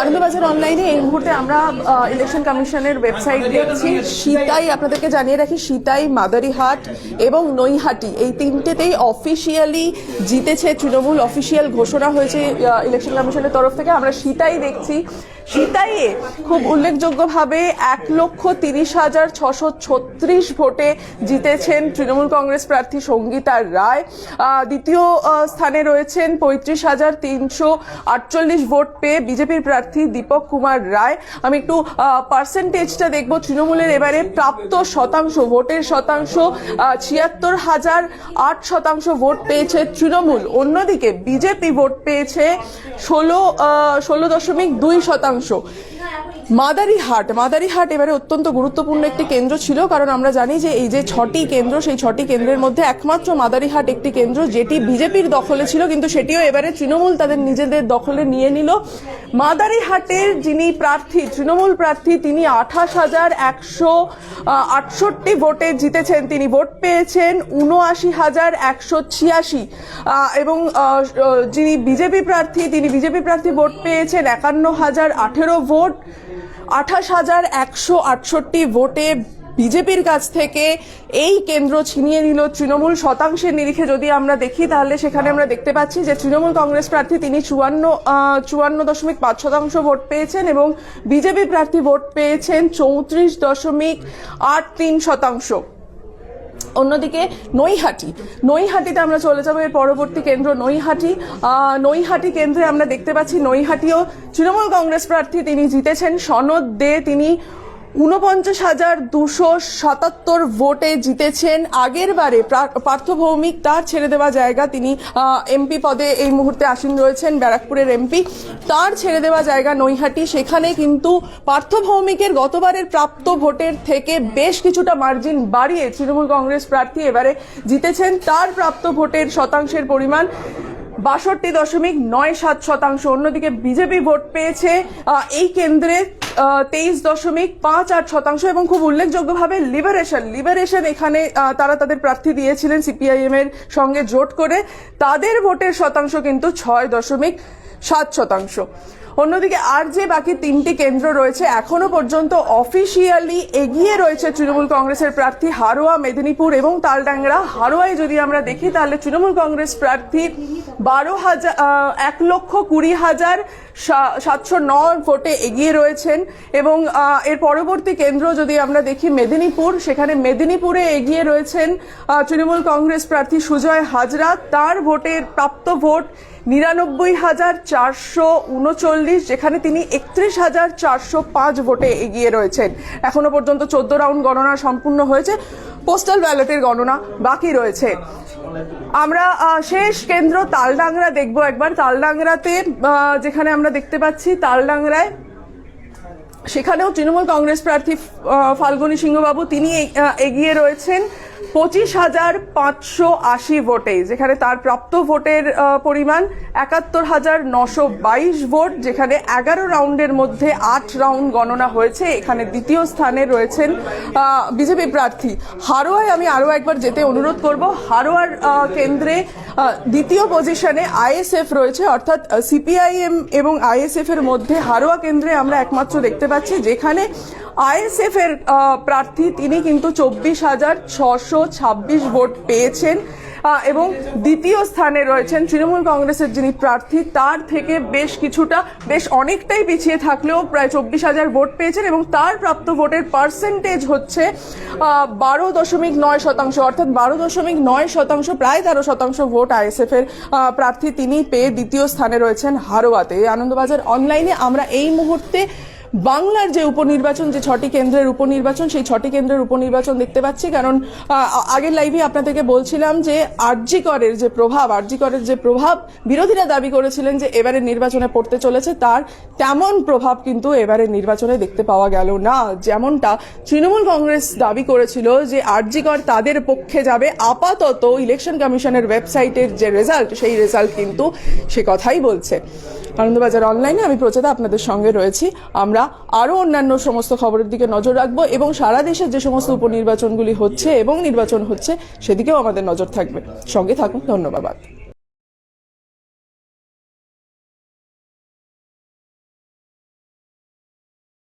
আনন্দবাজার অনলাইনে এই মুহূর্তে আমরা ইলেকশন কমিশনের ওয়েবসাইট দেখছি। সীতাই, আপনাদেরকে জানিয়ে রাখি, সীতাই, মাদারিহাট এবং নৈহাটি এই তিনটেতেই অফিসিয়ালি জিতেছে তৃণমূল। অফিসিয়াল ঘোষণা হয়েছে ইলেকশন কমিশনের তরফ থেকে। আমরা সীতাই দেখছি। সীতাইয়ে খুব উল্লেখযোগ্যভাবে এক লক্ষ তিরিশ হাজার ছশো ছত্রিশ ভোটে জিতেছেন তৃণমূল কংগ্রেস প্রার্থী সঙ্গীতা রায়। দ্বিতীয় স্থানে রয়েছেন পঁয়ত্রিশ হাজার তিনশো আটচল্লিশ ভোট পেয়ে বিজেপির প্রার্থী দীপক কুমার রায়। আমি একটু পার্সেন্টেজটা দেখব তৃণমূলের এবারে। প্রাপ্ত শতাংশ, ভোটের শতাংশ ছিয়াত্তর হাজার আট শতাংশ ভোট পেয়েছে তৃণমূল। অন্যদিকে বিজেপি ভোট পেয়েছে ষোলো ষোলো দশমিক দুই শতাংশ। 手。মাদারিহাট। মাদারিহাট এবারে অত্যন্ত গুরুত্বপূর্ণ একটি কেন্দ্র ছিল, কারণ আমরা জানি যে এই যে ছটি কেন্দ্র, সেই ছটি কেন্দ্রের মধ্যে একমাত্র মাদারিহাট একটি কেন্দ্র, যেটি বিজেপির দখলে ছিল, কিন্তু সেটিও এবারে তৃণমূল তাদের নিজেদের দখলে নিয়ে নিল। মাদারিহাটের যিনি প্রার্থী, তৃণমূল প্রার্থী, তিনি আঠাশ হাজার একশো আটষট্টি ভোটে জিতেছেন। তিনি ভোট পেয়েছেন উনআশি হাজার একশো ছিয়াশি। এবং যিনি বিজেপি প্রার্থী, তিনি বিজেপি প্রার্থী ভোট পেয়েছেন একান্ন হাজার আঠেরো ভোট। আঠাশ হাজার একশো আটষট্টি ভোটে বিজেপির কাছ থেকে এই কেন্দ্র ছিনিয়ে নিল তৃণমূল। শতাংশের নিরিখে যদি আমরা দেখি, তাহলে সেখানে আমরা দেখতে পাচ্ছি যে তৃণমূল কংগ্রেস প্রার্থী তিনি চুয়ান্ন চুয়ান্ন দশমিক পাঁচ শতাংশ ভোট পেয়েছেন এবং বিজেপি প্রার্থী ভোট পেয়েছেন চৌত্রিশ দশমিক আট তিন শতাংশ। অন্যদিকে নৈহাটি। নৈহাটিতে আমরা চলে যাব, এর পরবর্তী কেন্দ্র নৈহাটি। নৈহাটি কেন্দ্রে আমরা দেখতে পাচ্ছি নৈহাটিও তৃণমূল কংগ্রেস প্রার্থী তিনি জিতেছেন। সনদ দে তিনি উনপঞ্চাশ হাজার দুশো সাতাত্তর ভোটে জিতেছেন। আগের বারে প্রা- পার্থ ভৌমিক তার ছেড়ে দেওয়া জায়গা তিনি এমপি পদে এই মুহূর্তে আসীন রয়েছেন, ব্যারাকপুরের এমপি। তার ছেড়ে দেওয়া জায়গা নৈহাটি। সেখানে কিন্তু পার্থ ভৌমিকের গতবারের প্রাপ্ত ভোটের থেকে বেশ কিছুটা মার্জিন বাড়িয়ে তৃণমূল কংগ্রেস প্রার্থী এবারে জিতেছেন। তার প্রাপ্ত ভোটের শতাংশের পরিমাণ বাষট্টি দশমিক নয় সাত শতাংশ। অন্যদিকে বিজেপি ভোট পেয়েছে এই কেন্দ্রে তেইশ দশমিক পাঁচ আট শতাংশ এবং খুব উল্লেখযোগ্যভাবে লিবারেশন লিবারেশন এখানে তারা তাদের প্রার্থী দিয়েছিলেন সিপিআইএম এর সঙ্গে জোট করে। তাদের ভোটের শতাংশ কিন্তু ছয় দশমিক সাত শতাংশ। অন্যদিকে আর যে বাকি তিনটি কেন্দ্র রয়েছে, এখনও পর্যন্ত অফিসিয়ালি এগিয়ে রয়েছে তৃণমূল কংগ্রেসের প্রার্থী হারোয়া, মেদিনীপুর এবং তালডাংরা। হারোয়ায় যদি আমরা দেখি, তাহলে তৃণমূল কংগ্রেস প্রার্থী বারো হাজার এক লক্ষ কুড়ি হাজার সাতশো ন ভোটে এগিয়ে রয়েছেন এবং এর পরবর্তী কেন্দ্র যদি আমরা দেখি মেদিনীপুর, সেখানে মেদিনীপুরে এগিয়ে রয়েছেন তৃণমূল কংগ্রেস প্রার্থী সুজয় হাজরা। তার ভোটের প্রাপ্ত ভোট নিরানব্বই হাজার চারশো উনচল্লিশ, যেখানে তিনি একত্রিশ হাজার চারশো পাঁচ ভোটে এগিয়ে রয়েছেন। এখনও পর্যন্ত চোদ্দ রাউন্ড গণনা সম্পূর্ণ হয়েছে। পোস্টাল ব্যালটের গণনা বাকি রয়েছে। আমরা শেষ কেন্দ্র তালডাংরা দেখব একবার। তালডাংরাতে যেখানে আমরা দেখতে পাচ্ছি, তালডাংরায় সেখানেও তৃণমূল কংগ্রেস প্রার্থী ফাল্গুনী সিংহবাবু, তিনি এগিয়ে রয়েছেন। পঁচিশ হাজার পাঁচশো আশি ভোটে, যেখানে তার প্রাপ্ত ভোটের পরিমাণ একাত্তর হাজার নশো বাইশ ভোট, যেখানে এগারো রাউন্ডের মধ্যে আট রাউন্ড গণনা হয়েছে। এখানে দ্বিতীয় স্থানে রয়েছেন বিজেপি প্রার্থী। হারোয়ায় আমি আরও একবার যেতে অনুরোধ করব। হারোয়ার কেন্দ্রে দ্বিতীয় পজিশনে আইএসএফ রয়েছে, অর্থাৎ সিপিআইএম এবং আইএসএফ এর মধ্যে হারোয়া কেন্দ্রে আমরা একমাত্র দেখতে পাচ্ছি, যেখানে আইএসএফ এর প্রার্থী, তিনি কিন্তু চব্বিশ হাজার ছশো ছাব্বিশ ভোট পেয়েছেন এবং দ্বিতীয় স্থানে রয়েছেন তৃণমূল কংগ্রেসের যিনি প্রার্থী, তার থেকে বেশ কিছুটা, বেশ অনেকটাই পিছিয়ে থাকলেও প্রায় চব্বিশ হাজার ভোট পেয়েছেন এবং তার প্রাপ্ত ভোটের পার্সেন্টেজ হচ্ছে বারো দশমিক নয় শতাংশ, অর্থাৎ বারো দশমিক নয় শতাংশ, প্রায় তেরো শতাংশ ভোট আইএসএফ এর প্রার্থী তিনি পেয়ে দ্বিতীয় স্থানে রয়েছেন হারোয়াতে। আনন্দবাজার অনলাইনে আমরা এই মুহূর্তে বাংলার যে উপনির্বাচন, যে ছটি কেন্দ্রের উপনির্বাচন, সেই ছটি কেন্দ্রের উপনির্বাচন দেখতে পাচ্ছি। কারণ আগের লাইভে আপনাদেরকে বলছিলাম যে আরজি করের যে প্রভাব আরজি করের যে প্রভাব বিরোধীরা দাবি করেছিলেন যে এবারে নির্বাচনে পড়তে চলেছে, তার তেমন প্রভাব কিন্তু এবারে নির্বাচনে দেখতে পাওয়া গেল না। যেমনটা তৃণমূল কংগ্রেস দাবি করেছিল যে আরজি কর তাদের পক্ষে যাবে আপাতত ইলেকশন কমিশনের ওয়েবসাইটের যে রেজাল্ট সেই রেজাল্ট কিন্তু সে কথাই বলছে। আনন্দবাজার অনলাইনে আমি প্রচাদা আপনাদের সঙ্গে রয়েছি। আমরা আরও অন্যান্য সমস্ত খবরের দিকে নজর রাখব এবং সারা দেশে যে সমস্ত উপনির্বাচনগুলি হচ্ছে এবং নির্বাচন হচ্ছে সেদিকেও আমাদের নজর থাকবে। সঙ্গে থাকুন, ধন্যবাদ।